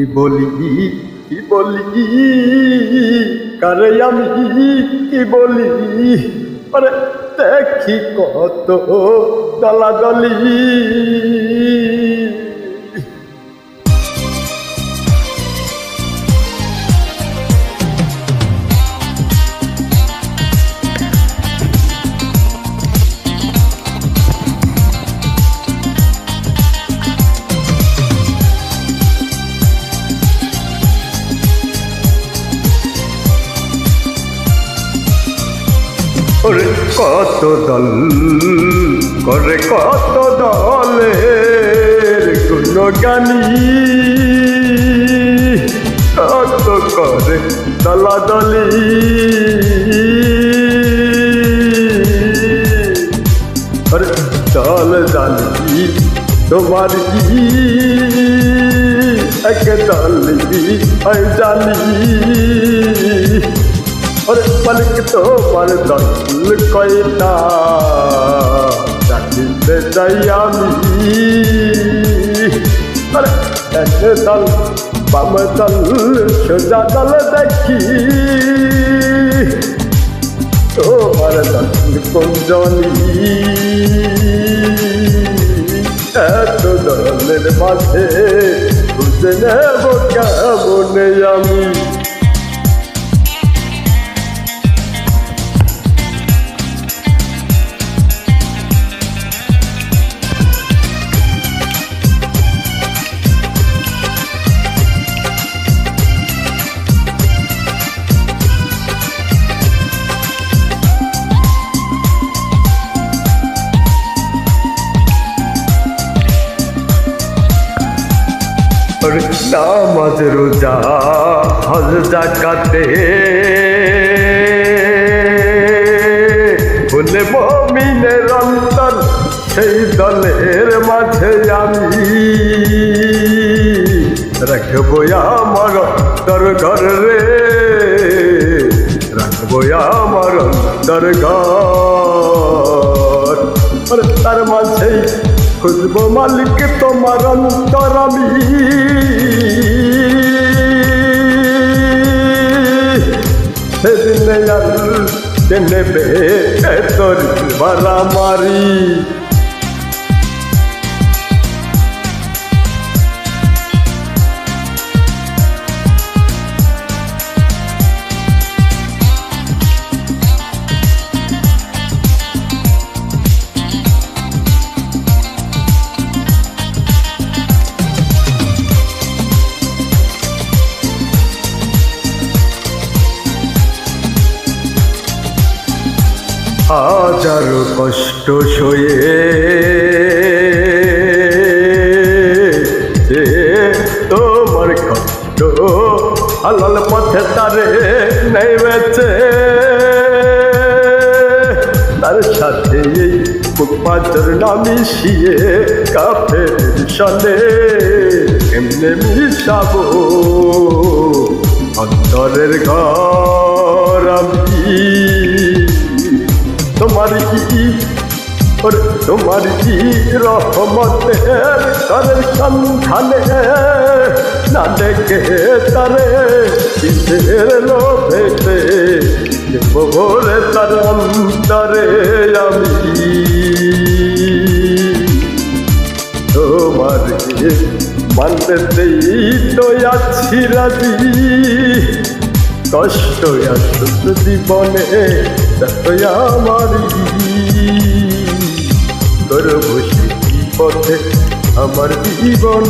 কি বলি কি বলি কারে আমি কি বলি আরে দেখি কত দলাদলি। ওরে কত দল, করে কত দলের গুণগানি। কত করে দলাদলি। আরে দল জানি তোমার কি এক দলি জানি? মালিক তোমার দখল কয়টা? চাকরিতে যাই আমি। দল, বাম দল, সোজা দল দেখি। তোমার দখল কুঞ্জনী এত দলের মাঝে বুঝে নেব কেমন আমি? নামাজ রোজা হজ জাকাতে ভুলে মমিনের অন্তর সেই দলের মাঝে আমি রাখব আমার তোর ঘর রে রাখব আমার তোর ঘর খুঁজবো মালিক তোমার অন্তর আমি। সেদিন আর নেবে তোর মারামারি হাজারো কষ্ট সয়ে তোমার কষ্ট হালাল পথে তারে নেমেছে তার সাথে এই পাঁচর না মিশিয়ে কাফের সনে এমনি মিশাবো? অন্তরের ঘর ওরে তোমার কি রহমতের করের সন্ধানে না দেখে তারে কিসের লোভেতে ভোরে তার অন্তরে আমি তোমার মানতেই তো আছি রাজি কষ্ট আসুক জীবনে আমার আমার জীবন